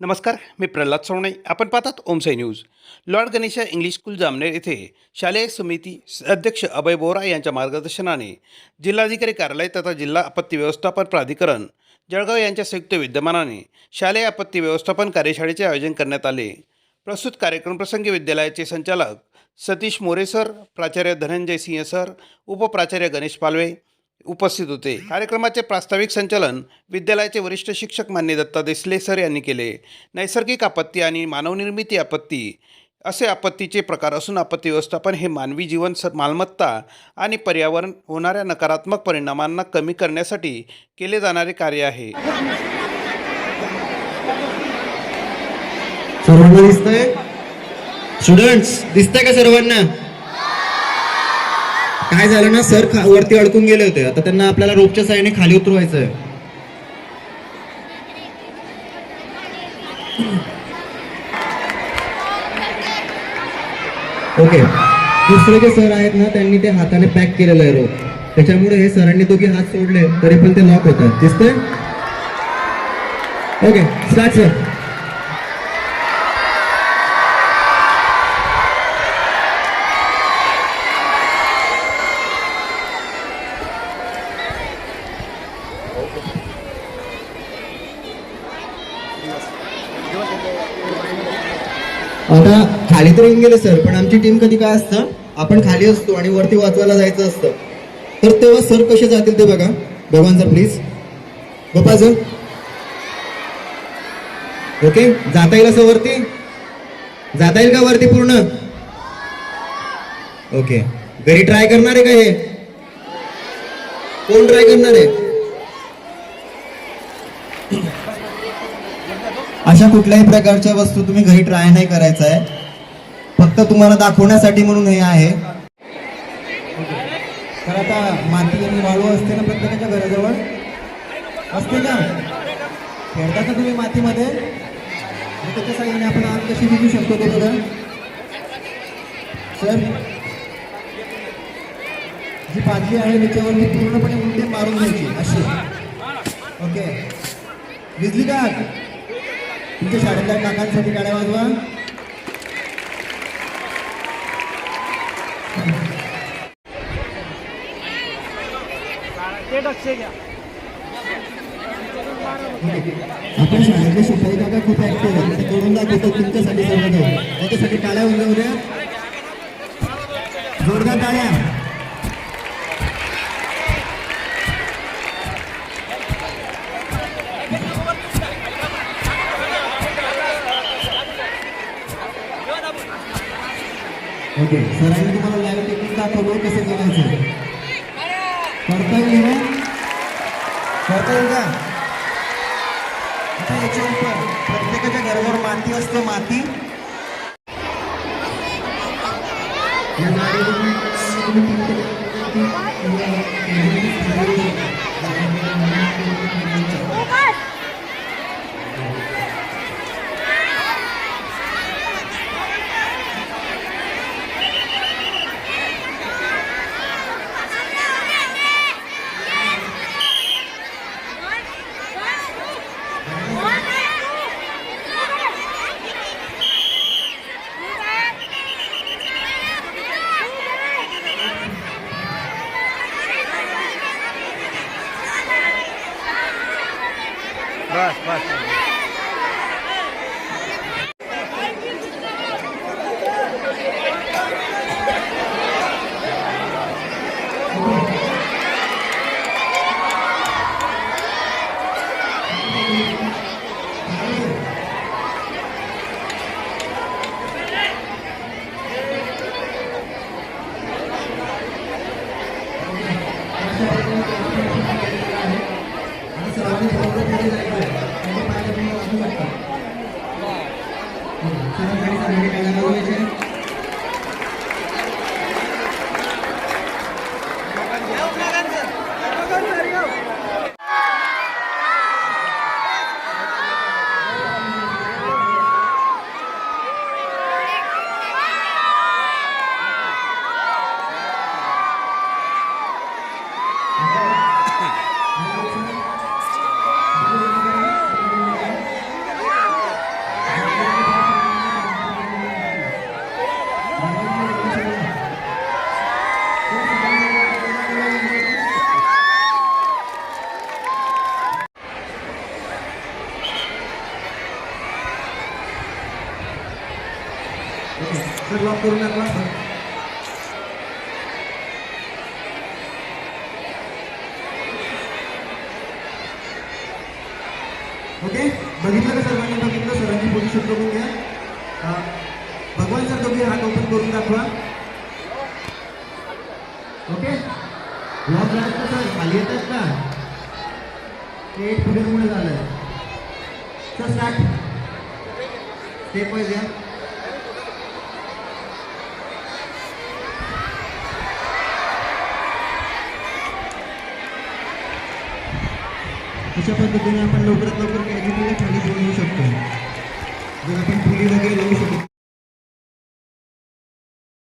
नमस्कार मी प्रल्हाद सोवणे आपण पाहतात Omsai news. Lord Ganesha English school Jamner येथे शालेय समिती अध्यक्ष अभय बोरा यांच्या मार्गदर्शनाने जिल्हाधिकारी कार्यालय तथा जिल्हा आपत्ती व्यवस्थापन प्राधिकरण जळगाव यांच्या संयुक्त विद्यमानाने शालेय आपत्ती व्यवस्थापन कार्यशाळेचे आयोजन करण्यात आले. प्रस्तुत कार्यक्रमप्रसंगी विद्यालयाचे संचालक सतीश मोरे सर प्राचार्य धनंजय सिंह सर उपप्राचार्य गणेश पालवे उपस्थित होते. कार्यक्रमाचे प्रास्ताविक संचालन विद्यालयाचे वरिष्ठ शिक्षक मान्य दत्ता देसले सर यांनी केले. नैसर्गिक आपत्ती आणि मानवनिर्मिती आपत्ती असे आपत्तीचे प्रकार असून आपत्ती व्यवस्थापन हे मानवी जीवन स मालमत्ता आणि पर्यावरण होणाऱ्या नकारात्मक परिणामांना कमी करण्यासाठी केले जाणारे कार्य आहे. सर्वांना दिसतंय? स्टुडंट्स दिसतंय का सर्वांना? काय झालं ना सर वरती अडकून गेले होते. आता त्यांना आपल्याला रोपच्या साईने खाली उतरवायचं आहे ओके. दुसरे जे सर आहेत ना त्यांनी ते हाताने पॅक केलेलं आहे रोप. त्याच्यामुळे हे सरांनी दोघे हात सोडले तरी पण ते लॉक होतात. दिसतंय? Okay start sir. आता खाली तर येऊन गेले सर. पण आमची टीम कधी काय असतं आपण खाली असतो आणि वरती वाचवायला जायचं असतं. तर तेव्हा सर कसे जातील ते बघा. Bhagwan sir please Gopal sir. Okay जाता येईल असं वरती? जाता येईल का वरती पूर्ण? ओके घरी ट्राय करणार आहे का हे? कोण ट्राय करणार आहे? अशा कुठल्याही प्रकारच्या वस्तू तुम्ही घरी ट्राय नाही करायचं आहे. फक्त तुम्हाला दाखवण्यासाठी म्हणून हे आहे. तर आता माती आणि वाळू असते ना प्रत्येकाच्या घराजवळ? असते का? खेळता का तुम्ही मातीमध्ये? त्याच्या साहाय्याने आपण आग कशी विकू शकतो ते बघा. सर जी पातळी आहे त्याच्यावरती पूर्णपणे उलटे मारून घ्यायची अशी. ओके. विजली का? तुमच्या शाळेतल्या काकांसाठी गाड्या वाजवा. आपण शाळेतले शिपाई काका खूप ऍक्टिव्ह आहेत. ते करून दाखवतो तुमच्यासाठी सर्व त्याच्यासाठी टाळ्या उद्या उद्या जोरदार टाळ्या. ओके सरांनी तुम्हाला लाईव्ह टेक्निक दाखवलं कसं करायचं? करता येईल ना? करता येईल का? आता याच्या उपर प्रत्येकाच्या घरावर माती असते माती. या गाडीवरून Block okay sir करून दाखवा ओके बघितलं का सर्वांनी? बघितलं? सरांची पोझिशन करून घ्या अं, भगवान सर तुम्ही हात ओपन करून दाखवा. ओके ब्लॉक झालं का सर? खाली येतात का? ते एक फुटेजमुळे झालं सर स्टार्ट स्टेप वाईज या अशा पद्धतीने आपण लवकरात लवकर कॅज्युटीला खाली बोलवू शकतो. जर आपण फुली वगैरे लावू शकतो.